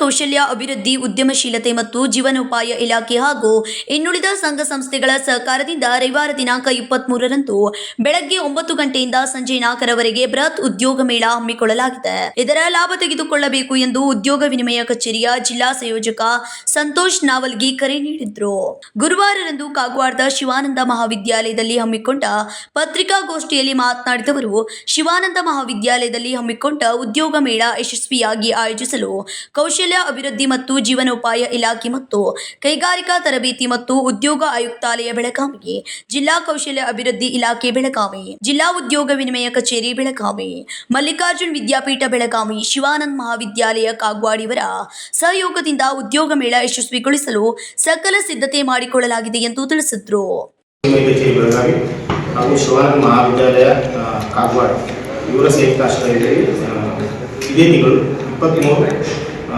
ಕೌಶಲ್ಯ, ಅಭಿವೃದ್ಧಿ, ಉದ್ಯಮಶೀಲತೆ ಮತ್ತು ಜೀವನೋಪಾಯ ಇಲಾಖೆ ಹಾಗೂ ಇನ್ನುಳಿದ ಸಂಘ ಸಂಸ್ಥೆಗಳ ಸಹಕಾರದಿಂದ ರವಿವಾರ ದಿನಾಂಕ ಇಪ್ಪತ್ಮೂರರಂದು ಬೆಳಗ್ಗೆ ಒಂಬತ್ತು ಗಂಟೆಯಿಂದ ಸಂಜೆ ನಾಲ್ಕರವರೆಗೆ ಬೃಹತ್ ಉದ್ಯೋಗ ಮೇಳ ಹಮ್ಮಿಕೊಳ್ಳಲಾಗಿದೆ. ಇದರ ಲಾಭ ತೆಗೆದುಕೊಳ್ಳಬೇಕು ಎಂದು ಉದ್ಯೋಗ ವಿನಿಮಯ ಕಚೇರಿಯ ಜಿಲ್ಲಾ ಸಂಯೋಜಕ ಸಂತೋಷ್ ನಾವಲ್ಗಿ ಕರೆ ನೀಡಿದ್ರು. ಗುರುವಾರರಂದು ಕಾಗವಾಡದ ಶಿವಾನಂದ ಮಹಾವಿದ್ಯಾಲಯದಲ್ಲಿ ಹಮ್ಮಿಕೊಂಡ ಪತ್ರಿಕಾಗೋಷ್ಠಿಯಲ್ಲಿ ಮಾತನಾಡಿದವರು, ಶಿವಾನಂದ ಮಹಾವಿದ್ಯಾಲಯದಲ್ಲಿ ಹಮ್ಮಿಕೊಂಡ ಉದ್ಯೋಗ ಮೇಳ ಯಶಸ್ವಿಯಾಗಿ ಆಯೋಜಿಸಲು ಕೌಶಲ್ಯ ಅಭಿವೃದ್ಧಿ ಮತ್ತು ಜೀವನೋಪಾಯ ಇಲಾಖೆ ಮತ್ತು ಕೈಗಾರಿಕಾ ತರಬೇತಿ ಮತ್ತು ಉದ್ಯೋಗ ಆಯುಕ್ತಾಲಯ ಬೆಳಗಾವಿ ಜಿಲ್ಲಾ ಕೌಶಲ್ಯ ಅಭಿವೃದ್ಧಿ ಇಲಾಖೆ ಬೆಳಗಾವಿ, ಜಿಲ್ಲಾ ಉದ್ಯೋಗ ವಿನಿಮಯ ಕಚೇರಿ ಬೆಳಗಾವಿ, ಮಲ್ಲಿಕಾರ್ಜುನ್ ವಿದ್ಯಾಪೀಠ ಬೆಳಗಾವಿ, ಶಿವಾನಂದ್ ಮಹಾವಿದ್ಯಾಲಯ ಕಾಗ್ವಾಡಿಯವರ ಸಹಯೋಗದಿಂದ ಉದ್ಯೋಗ ಮೇಳ ಯಶಸ್ವಿಗೊಳಿಸಲು ಸಕಲ ಸಿದ್ಧತೆ ಮಾಡಿಕೊಳ್ಳಲಾಗಿದೆ ಎಂದು ತಿಳಿಸಿದ್ರು. ಇವರ ಸಂಯುಕ್ತ ಇದೇ ತಿಂಗಳು ಇಪ್ಪತ್ತ್ಮೂರು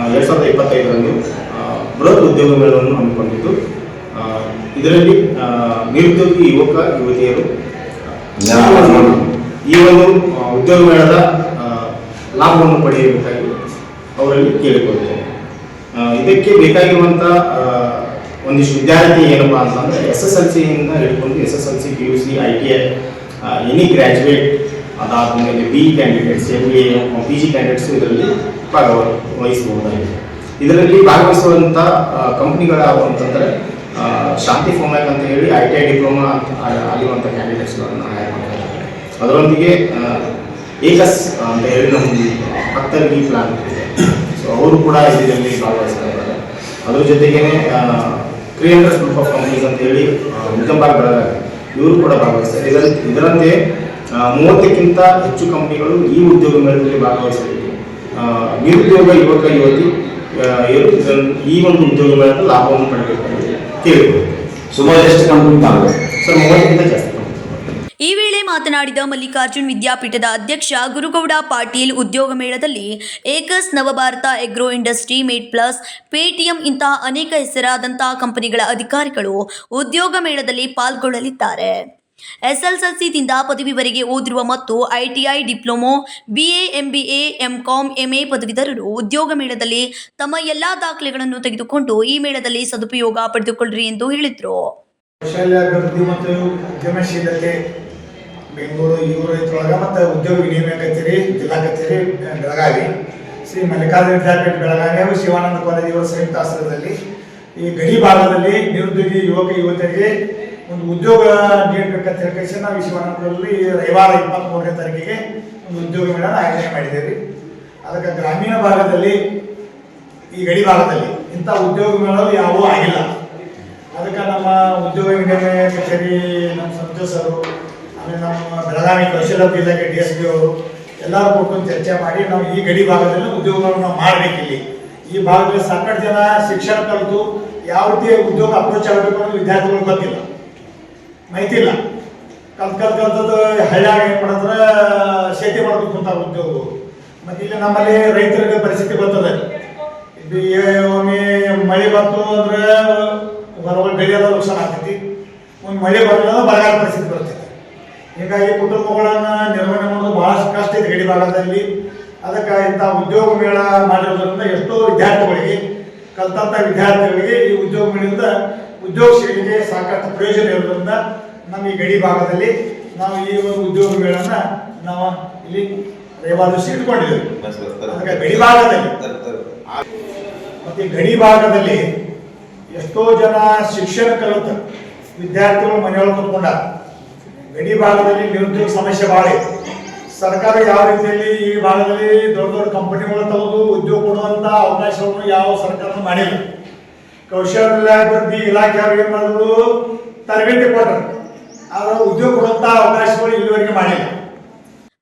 ಎರಡು ಸಾವಿರದ ಇಪ್ಪತ್ತೈದರಂದು ಬೃಹತ್ ಉದ್ಯೋಗ ಮೇಳವನ್ನು ಹಮ್ಮಿಕೊಂಡಿದ್ದು ಇದರಲ್ಲಿ ನಿರುದ್ಯೋಗಿ ಯುವಕ ಯುವತಿಯರು ಈ ಒಂದು ಉದ್ಯೋಗ ಮೇಳದ ಲಾಭವನ್ನು ಪಡೆಯಬೇಕಾಗಿ ಅವರಲ್ಲಿ ಕೇಳಿಕೊಳ್ತೇನೆ ಇದಕ್ಕೆ ಬೇಕಾಗಿರುವಂಥ ಒಂದಿಷ್ಟು ವಿದ್ಯಾರ್ಥಿ ಏನಪ್ಪಾ ಅಂತಂದ್ರೆ ಎಸ್ ಎಸ್ ಎಲ್ ಸಿಯಿಂದ ಹಿಡ್ಕೊಂಡು S S L C P U C I T I any graduate ಅದಾದಮೇಲೆ B candidates M B A P G candidates ಇದರಲ್ಲಿ ಭಾಗವಹಿಸಬಹುದಾಗಿದೆ ಇದರಲ್ಲಿ ಭಾಗವಹಿಸುವಂಥ ಕಂಪ್ನಿಗಳು ಯಾವುವು ಅಂತಂದರೆ ಶಾಂತಿ ಫೋಮ್ಯಾಕ್ ಅಂತ ಹೇಳಿ ಐ ಟಿ ಐ ಡಿಪ್ಲೊಮಾ ಆಗಿರುವಂಥ ಕ್ಯಾಂಡಿಡೇಟ್ಸ್ಗಳನ್ನು ಹೈರ್ ಮಾಡ್ತಾ ಇದ್ದಾರೆ. ಅದರೊಂದಿಗೆ ಏಕಸ್ ಅಂತ ಹೇಳಿ ನಮ್ಮದು ಹತ್ತರ್ಗಿ ಪ್ಲಾನ್ ಇದೆ. ಸೊ ಅವರು ಕೂಡ ಇದರಲ್ಲಿ ಭಾಗವಹಿಸ್ತಾ ಇದ್ದಾರೆ. ಅದ್ರ ಜೊತೆಗೇನೆ ಕ್ರಿಯೇಟರ್ಸ್ ಗ್ರೂಪ್ ಆಫ್ ಕಂಪ್ನೀಸ್ ಅಂತ ಹೇಳಿ ಉತ್ತಮ ಇವರು ಕೂಡ ಭಾಗವಹಿಸ್ತಾರೆ. ಇದರ, ಇದರಂತೆ ಮೂವತ್ತಕ್ಕಿಂತ ಹೆಚ್ಚು ಕಂಪನಿಗಳು ಈ ಉದ್ಯೋಗ ಮೇಳದಲ್ಲಿ ಭಾಗವಹಿಸಲಿದೆ ಆ, ನಿರುದ್ಯೋಗ ಯುವಕ ಯುವತಿ ಈ ಒಂದು ಉದ್ಯೋಗ ಮೇಳದ ಲಾಭವನ್ನು ಪಡೆಯಬೇಕಾಗಿ ಕೇಳಬಹುದು ಸುಮಾರು ಎಷ್ಟು ಕಂಪನಿ ಸರ್ ಮೂವತ್ತಕ್ಕಿಂತ ಜಾಸ್ತಿ ಈ ವೇಳೆ ಮಾತನಾಡಿದ ಮಲ್ಲಿಕಾರ್ಜುನ್ ವಿದ್ಯಾಪೀಠದ ಅಧ್ಯಕ್ಷ ಗುರುಗೌಡ ಪಾಟೀಲ್ ಉದ್ಯೋಗ ಮೇಳದಲ್ಲಿ Aequs Navabharat agro industry MedPlus Paytm ಇಂತಹ ಅನೇಕ ಹೆಸರಾದಂತಹ ಕಂಪನಿಗಳ ಅಧಿಕಾರಿಗಳು ಉದ್ಯೋಗ ಮೇಳದಲ್ಲಿ ಪಾಲ್ಗೊಳ್ಳಲಿದ್ದಾರೆ. ಎಸ್ಎಲ್ಎಲ್ಸಿದಿಂದ ಪದವಿವರೆಗೆ ಓದಿರುವ ಮತ್ತು ITI diploma BA MBA MCom MA ಪದವೀಧರರು ಉದ್ಯೋಗ ಮೇಳದಲ್ಲಿ ತಮ್ಮ ಎಲ್ಲಾ ದಾಖಲೆಗಳನ್ನು ತೆಗೆದುಕೊಂಡು ಈ ಮೇಳದಲ್ಲಿ ಸದುಪಯೋಗ ಪಡೆದುಕೊಳ್ಳ್ರಿ ಎಂದು ಹೇಳಿದರು. ಕೌಶಲ್ಯ ಅಭಿವೃದ್ಧಿ ಮತ್ತು ಉದ್ಯಮಶೀಲತೆ, ಬೆಂಗಳೂರು ಇವರು ಇದ್ರೊಳಗೆ ಮತ್ತು ಉದ್ಯೋಗ ವಿನಿಮಯ ಕಚೇರಿ ಕಚೇರಿ ಬೆಳಗಾವಿ. ಶ್ರೀ ಮಲ್ಲಿಕಾರ್ಜುನ ವಿದ್ಯಾಪೀಠ ಬೆಳಗಾವಿ ಹಾಗೂ ಶಿವಾನಂದ ಕಾಲೇಜ್ ಇವರ ಸಂಯುಕ್ತ ಆಶ್ರಯದಲ್ಲಿ ಈ ಗಡಿ ಭಾಗದಲ್ಲಿ ನಿರುದ್ಯೋಗಿ ಯುವಕ ಯುವತಿಯರಿಗೆ ಒಂದು ಉದ್ಯೋಗ ನೀಡಬೇಕಂತ ಹೇಳಿ ನಾವು ಈ ಶಿವಾನಂದದಲ್ಲಿ ರವಿವಾರ ಇಪ್ಪತ್ತ್ಮೂರನೇ ತಾರೀಕಿಗೆ ಒಂದು ಉದ್ಯೋಗ ಮೇಳ ಆಯೋಜನೆ ಮಾಡಿದ್ದೇವೆ. ಅದಕ್ಕೆ ಗ್ರಾಮೀಣ ಭಾಗದಲ್ಲಿ, ಈ ಗಡಿ ಭಾಗದಲ್ಲಿ ಇಂಥ ಉದ್ಯೋಗ ಮೇಳಗಳು ಯಾವೂ ಆಗಿಲ್ಲ. ಅದಕ್ಕೆ ನಮ್ಮ ಉದ್ಯೋಗ ವಿನಿಮಯ ಕಚೇರಿ, ನಮ್ಮ ಸಂತೋಷ್ ಆಮೇಲೆ ನಮ್ಮ ಬೆಳಗಾವಿ ಕೌಶಲ್ಯ ಇಲಾಖೆ ಡಿ ಎಸ್ ಪಿ ಅವರು ಎಲ್ಲರೂ ಕೂತ್ಕೊಂಡು ಚರ್ಚೆ ಮಾಡಿ ನಾವು ಈ ಗಡಿ ಭಾಗದಲ್ಲಿ ಉದ್ಯೋಗಗಳನ್ನು ನಾವು ಮಾಡಬೇಕಿಲ್ಲಿ. ಈ ಭಾಗದಲ್ಲಿ ಸಾಕಷ್ಟು ಜನ ಶಿಕ್ಷಣ ಕಲಿತು ಯಾವ ರೀತಿ ಉದ್ಯೋಗ ಅಪ್ರೋಚ್ ಆಗಬೇಕು ಅನ್ನೋದು ವಿದ್ಯಾರ್ಥಿಗಳು ಗೊತ್ತಿಲ್ಲ. ಮಾಹಿತಿ ಇಲ್ಲ ಕಲ್ತ್ ಕಲ್ತ್ ಕಲ್ತದ್ದು ಹಳ್ಳಿಯಾಗ ಏನು ಮಾಡಿದ್ರೆ ಶೇತಿ ಮಾಡ್ಬೇಕು ಅಂತ ಉದ್ಯೋಗ ಮತ್ತೆ ಇಲ್ಲಿ ನಮ್ಮಲ್ಲಿ ರೈತರಿಗೆ ಪರಿಸ್ಥಿತಿ ಬರ್ತದೆ. ಒಮ್ಮೆ ಮಳೆ ಬಂತು ಅಂದ್ರೆ ಹೊರಗಡೆ ಬೆಳೆ ಎಲ್ಲ ನುಕ್ಸಾನ ಆಗ್ತೈತಿ. ಒಂದು ಮಳೆ ಬರಲಿಲ್ಲ ಬರಗಾಲ ಪರಿಸ್ಥಿತಿ ಬರ್ತೈತಿ. ಹೀಗಾಗಿ ಕುಟುಂಬಗಳನ್ನ ನಿರ್ವಹಣೆ ಮಾಡೋದು ಬಹಳಷ್ಟು ಕಷ್ಟ ಇದೆ ಗಡಿ ಭಾಗದಲ್ಲಿ. ಅದಕ್ಕೆ ಇಂಥ ಉದ್ಯೋಗ ಮೇಳ ಮಾಡಿರೋದ್ರಿಂದ ಎಷ್ಟೋ ವಿದ್ಯಾರ್ಥಿಗಳಿಗೆ, ಕಲ್ತಂಥ ವಿದ್ಯಾರ್ಥಿಗಳಿಗೆ ಈ ಉದ್ಯೋಗ ಮೇಳದಿಂದ ಉದ್ಯೋಗ ಶೈಲಿಗೆ ಸಾಕಷ್ಟು ಪ್ರಯೋಜನ ಇರೋದ್ರಿಂದ ನಮ್ಮ ಈ ಗಡಿ ಭಾಗದಲ್ಲಿ ನಾವು ಈ ಒಂದು ಉದ್ಯೋಗಗಳನ್ನ ನಾವು ಇಲ್ಲಿ ದಿವಸ ಇಟ್ಕೊಂಡಿದ್ದೇವೆ ಅದಕ್ಕೆ ಗಡಿ ಭಾಗದಲ್ಲಿ. ಮತ್ತೆ ಗಡಿ ಭಾಗದಲ್ಲಿ ಎಷ್ಟೋ ಜನ ಶಿಕ್ಷಣ ಕಲಿತ ವಿದ್ಯಾರ್ಥಿಗಳು ಮನೆಯೊಳಗೆ ಕೂತ್ಕೊಂಡಾರ. ಗಡಿ ಭಾಗದಲ್ಲಿ ನಿರುದ್ಯೋಗ ಸಮಸ್ಯೆ ಭಾಳ ಇದೆ. ಸರ್ಕಾರ ಯಾವ ರೀತಿಯಲ್ಲಿ ಈ ಭಾಗದಲ್ಲಿ ದೊಡ್ಡ ದೊಡ್ಡ ಕಂಪನಿಗಳು ತಗೋದು ಉದ್ಯೋಗ ಕೊಡುವಂತ ಅವಕಾಶವನ್ನು ಯಾವ ಸರ್ಕಾರ ಮಾಡಿಲ್ಲ. ಕೌಶಲ್ಯಾಭಿವೃದ್ಧಿ ಇಲಾಖೆ ಅವ್ರಿಗೆ ಮಾಡಿದ್ರು ತರಬೇತಿ ಕೊಟ್ಟರು ಆದ್ರೆ ಉದ್ಯೋಗ ಕೊಡುವಂತಹ ಅವಕಾಶಗಳು ಇಲ್ಲಿವರೆಗೆ ಮಾಡಿಲ್ಲ.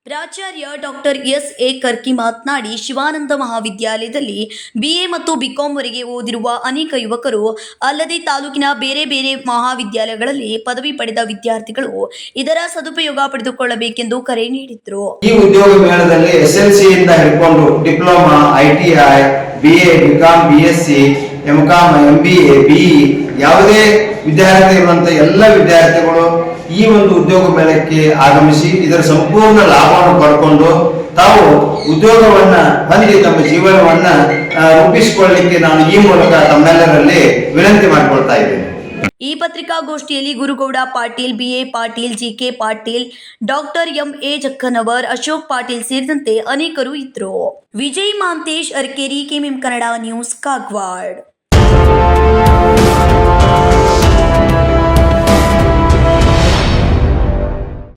ಪ್ರಾಚಾರ್ಯ ಡಾಕ್ಟರ್ ಎಸ್ ಎ ಕರ್ಕಿ ಮಾತನಾಡಿ ಶಿವಾನಂದ ಮಹಾವಿದ್ಯಾಲಯದಲ್ಲಿ ಬಿಎ ಮತ್ತು ಬಿಕಾಂವರೆಗೆ ಓದಿರುವ ಅನೇಕ ಯುವಕರು ಅಲ್ಲದೆ ತಾಲೂಕಿನ ಬೇರೆ ಬೇರೆ ಮಹಾವಿದ್ಯಾಲಯಗಳಲ್ಲಿ ಪದವಿ ಪಡೆದ ವಿದ್ಯಾರ್ಥಿಗಳು ಇದರ ಸದುಪಯೋಗ ಪಡೆದುಕೊಳ್ಳಬೇಕೆಂದು ಕರೆ ನೀಡಿದರು. ಈ ಉದ್ಯೋಗ ಮೇಳದಲ್ಲಿ ಎಸ್ ಎಲ್ ಸಿ ಇಂದ ಹಿಡ್ಕೊಂಡು diploma ITI BA BCom B A com M B A B ಯಾವುದೇ ವಿದ್ಯಾರ್ಥಿ ಇರುವಂತ ಎಲ್ಲ ವಿದ್ಯಾರ್ಥಿಗಳು ಈ ಒಂದು ಉದ್ಯೋಗ ಮೇಳಕ್ಕೆ ಆಗಮಿಸಿ ಇದರ ಸಂಪೂರ್ಣ ಲಾಭವನ್ನು ಪಡ್ಕೊಂಡು ತಾವು ಉದ್ಯೋಗವನ್ನ ಹೊಂದಿ ತಮ್ಮ ಜೀವನವನ್ನ ರೂಪಿಸಿಕೊಳ್ಳಲಿಕ್ಕೆ ನಾನು ಈ ಮೂಲಕ ತಮ್ಮೆಲ್ಲರಲ್ಲಿ ವಿನಂತಿ ಮಾಡಿಕೊಳ್ತಾ ಇದ್ದೇನೆ. ಈ ಪತ್ರಿಕಾಗೋಷ್ಠಿಯಲ್ಲಿ Gurugowda Patil, BA Patil, GK Patil, doctor M A Jakkanavar, Ashok Patil ಸೇರಿದಂತೆ ಅನೇಕರು ಇದ್ದರು. Vijay Mantesh, Arkeri KMM Kannada news, Kagwad.